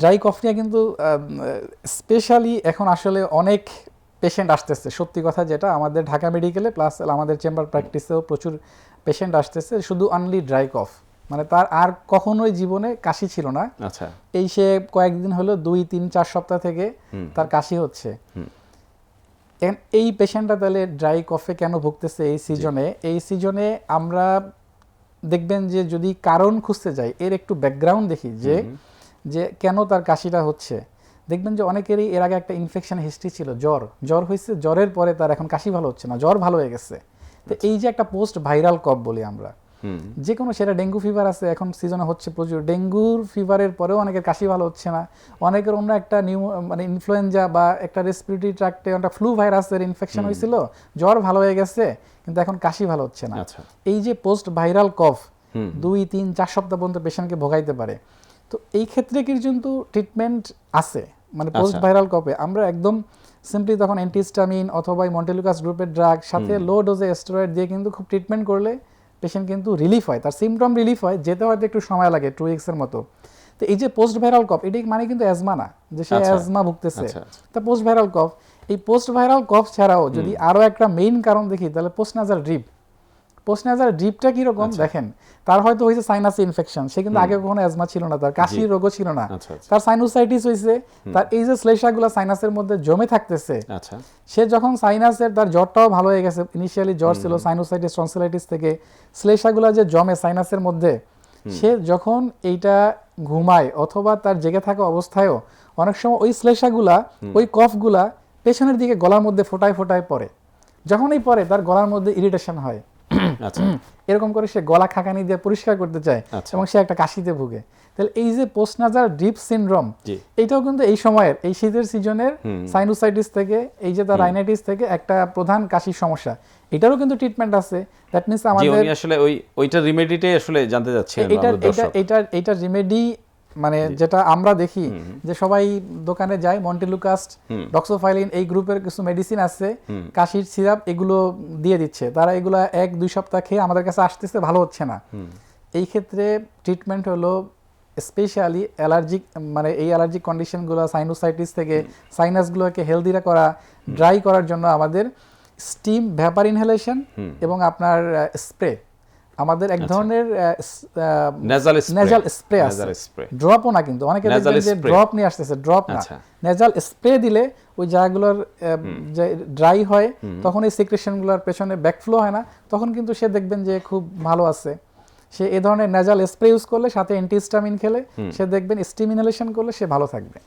Dry কফ নিয়ে কিন্তু specially এখন আসলে অনেক পেশেন্ট আসতেছে। সত্যি কথা যেটা আমাদের ঢাকা মেডিকেলে প্লাস আমাদের চেম্বার প্র্যাকটিসেও প্রচুর পেশেন্ট আসতেছে শুধু অনলি ড্রাই কফ মানে তার আর কখনোই জীবনে কাশি ছিল না। আচ্ছা। এই সে কয়েকদিন হলো দুই তিন চার সপ্তাহ থেকে তার কাশি হচ্ছে। এই পেশেন্টটা তাহলে ড্রাই কফে কেন ভুগতেছে এই সিজনে এই সিজনে আমরা দেখবেন যে যদি কারণ খুঁজতে যাই এর একটু ব্যাকগ্রাউন্ড দেখি যে যে কেন তার কাশিটা হচ্ছে? দেখবেন যে অনেকেরই এর আগে একটা ইনফেকশন হিস্ট্রি ছিল জ্বর। জ্বর হয়েছে জ্বরের পরে তার এখন কাশি ভালো হচ্ছে না জ্বর ভালো হয়ে গেছে। তো এই যে একটা পোস্ট ভাইরাল কফ বলি আমরা যে কোনো সেটা ডেঙ্গু ফিভার আছে এখন সিজনে হচ্ছে প্রচুর। ডেঙ্গুর ফিভারের পরেও অনেকের কাশি ভালো হচ্ছে না। অনেকের অন্য একটা নিউ মানে ইনফ্লুয়েঞ্জা বা একটা রেসপিরেটরি ট্রাক্টে একটা ফ্লু ভাইরাসের ইনফেকশন হয়েছিল জ্বর ভালো হয়ে গেছে কিন্তু এখন কাশি ভালো হচ্ছে না। আচ্ছা। এই যে পোস্ট ভাইরাল কফ। দুই তিন চার সপ্তাহ পর্যন্ত পেশেন্টকে ভোগাইতে পারে। তো এই ক্ষেত্রে কি কিন্তু ট্রিটমেন্ট আছে মানে পোস্ট আচ্ছা। ভাইরাল কফে আমরা একদম সিম্পলি তখন অ্যান্টিস্টামিন অথবা মন্টেলুকাস গ্রুপের ড্রাগ সাথে লো ডোজে স্টেরয়েড দিয়ে কিন্তু খুব ট্রিটমেন্ট করলে পেশেন্ট কিন্তু রিলিফ হয় তার সিমটম রিলিফ হয় যেতে হয়তো একটু সময় লাগে টু উইক্সের মতো তো এই যে পোস্ট ভাইরাল কফ এটি মানে কিন্তু অ্যাজমা না যে সে আচ্ছা। অ্যাজমা ভুগতেছে আচ্ছা, আচ্ছা। তা পোস্ট ভাইরাল কফ এই পোস্ট ভাইরাল কফ ছাড়াও যদি আরও একটা মেইন কারণ দেখি তাহলে post nasal drip post nasal ড্রিপটা কীরকম? আচ্ছা। দেখেন তার হয়তো হয়েছে সাইনাস ইনফেকশন সে কিন্তু আগে কখনো অ্যাজমা ছিল না তার কাশির রোগও ছিল না। আচ্ছা আচ্ছা। তার সাইনোসাইটিস হয়েছে তার এই যে শ্লেষাগুলো সাইনাসের মধ্যে জমে থাকতেছে সে যখন সাইনাসের তার জ্বরটাও ভালো হয়ে গেছে। ইনিশিয়ালি জ্বর ছিল সাইনোসাইটিস টনসিলাইটিস থেকে শ্লেষাগুলো যে জমে সাইনাসের মধ্যে সে যখন এইটা ঘুমায় অথবা তার জেগে থাকা অবস্থায়ও অনেক সময় ওই শ্লেষাগুলা ওই কফগুলা পেছনের দিকে গলার মধ্যে ফোটায় ফোটায় পড়ে। যখনই পরে তার গলার মধ্যে ইরিটেশন হয়। এরকম করে সে গলা খাকানি দিয়ে পরিষ্কার করতে চায় আচ্ছা। এবং সে একটা কাশিতে ভুগে। তাহলে এই যে পোস্টনাজার ড্রিপ সিনড্রোম জি। এইটাও কিন্তু এই সময়ের এই শীতের সিজনের সাইনোসাইটিস থেকে এই যে তার রাইনাইটিস থেকে একটা প্রধান কাশির সমস্যা। এটারও কিন্তু ট্রিটমেন্ট আছে। দ্যাট মিনস আমাদের আসলে ওই ওইটা রিমেডিটাই আসলে জানতে আমাদের এটা এটার এটার রিমেডি মানে যেটা আমরা দেখি যে সবাই দোকানে যায় মন্টিলুকাস্ট ডক্সোফাইলিন এই গ্রুপের কিছু মেডিসিন আছে কাশির সিরাপ এগুলো দিয়ে দিচ্ছে। তারা এগুলো এক দুই সপ্তাহ খেয়ে আমাদের কাছে আসতেছে ভালো হচ্ছে না। এই ক্ষেত্রে ট্রিটমেন্ট হলো স্পেশালি অ্যালার্জিক মানে এই অ্যালার্জিক কন্ডিশনগুলো সাইনোসাইটিস থেকে সাইনাসগুলোকে হেলদিরা করা ড্রাই করার জন্য আমাদের স্টিম ভ্যাপার ইনহেলেশন এবং আপনার স্প্রে আমাদের এক ধরনের Nasal spray. নেজাল স্প্রে আছে। ড্রপও না কিন্তু। অনেকে দেখবেন যে ড্রপ নিয়ে আসতেছে ড্রপ না। আচ্ছা। নেজাল স্প্রে দিলে ওই জায়গাগুলোর যে ড্রাই হয় তখন এই সিক্রেশনগুলোর পেছনে ব্যাকফ্লো হয় না। তখন কিন্তু সে দেখবেন যে খুব ভালো আছে। সে এ ধরনের নেজাল স্প্রে ইউজ করলে সাথে অ্যান্টিস্টামিন খেলে সে দেখবেন স্টিম ইনহেলেশন করলে সে ভালো থাকবে।